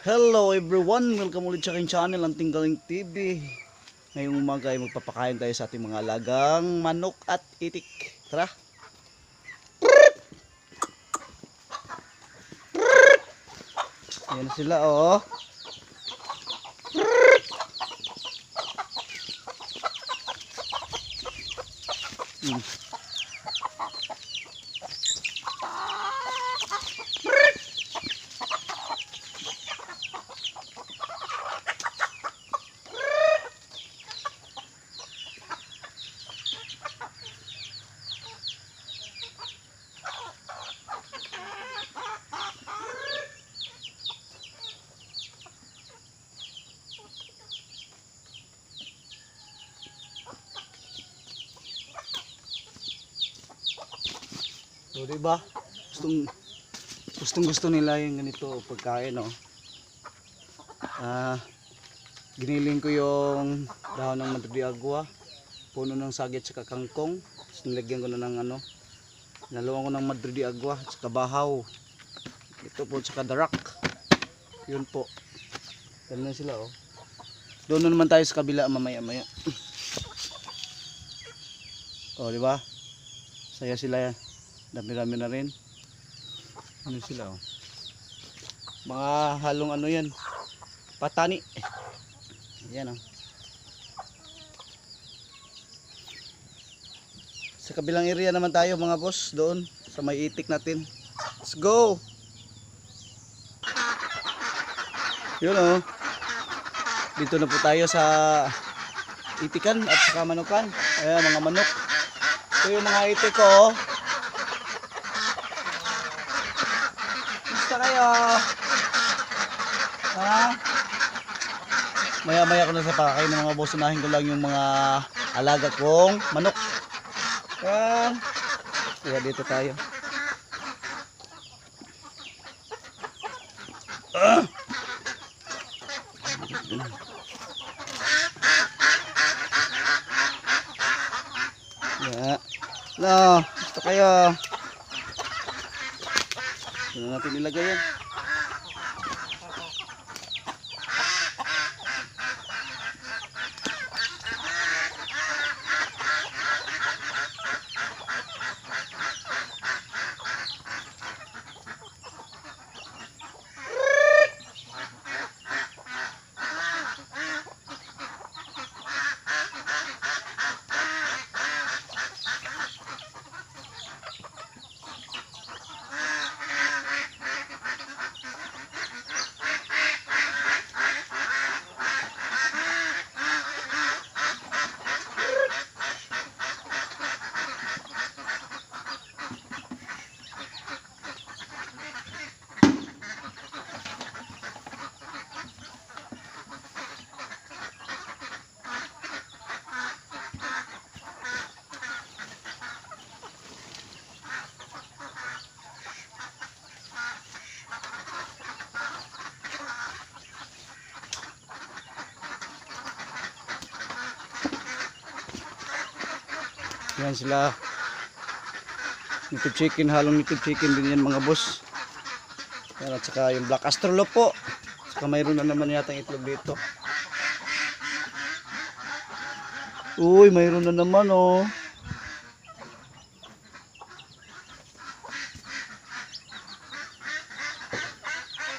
Hello everyone! Welcome ulit sa aking channel, ang Tinggaling TV. Ngayong umaga ay magpapakain tayo sa ating mga alagang manok at itik. Tara! Ayan sila oh. Hmm. So, di ba? Gustong gustong gusto nila yung ganito pagkain, no? Ah, giniling ko yung dahon ng madri agua, puno ng sagit sa kangkong, tapos ko na ng ano, naluwan ko ng madri agua, sa bahaw. Ito po sa darak. Yun po. Ganun sila, oh. Doon na naman tayo sa kabila mamaya-maya. oh, di ba? Saya sila yan. Dami-dami na rin. Ano sila oh. Mga halong ano yan. Patani. Yan oh. Sa kabilang area naman tayo mga boss doon sa may itik natin. Let's go. Yun oh. Dito na po tayo sa itikan at saka manukan. Ayan mga manok. Ito yung mga itik ko oh. Kayo? Ha? Maya maya ko na sa pakay ng mga boss. Unahin ko lang yung mga alaga kong manok. Yan. Kaya dito tayo. Ah! Ya. No, gusto kayo. Saan natin ilagay yan? Yan sila. Native chicken, halong native chicken din yan mga boss. Yan at saka yung black astrolop po. Saka mayroon na naman yata itlog dito. Uy, mayroon na naman oh.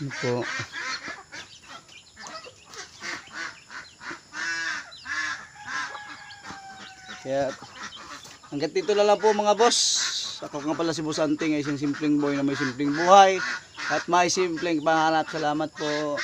Ano po? Kaya hanggang dito na lang po mga boss. Ako nga pala si Boss Anting isang simpleng boy na may simpleng buhay at may simpleng pangarap. Salamat po.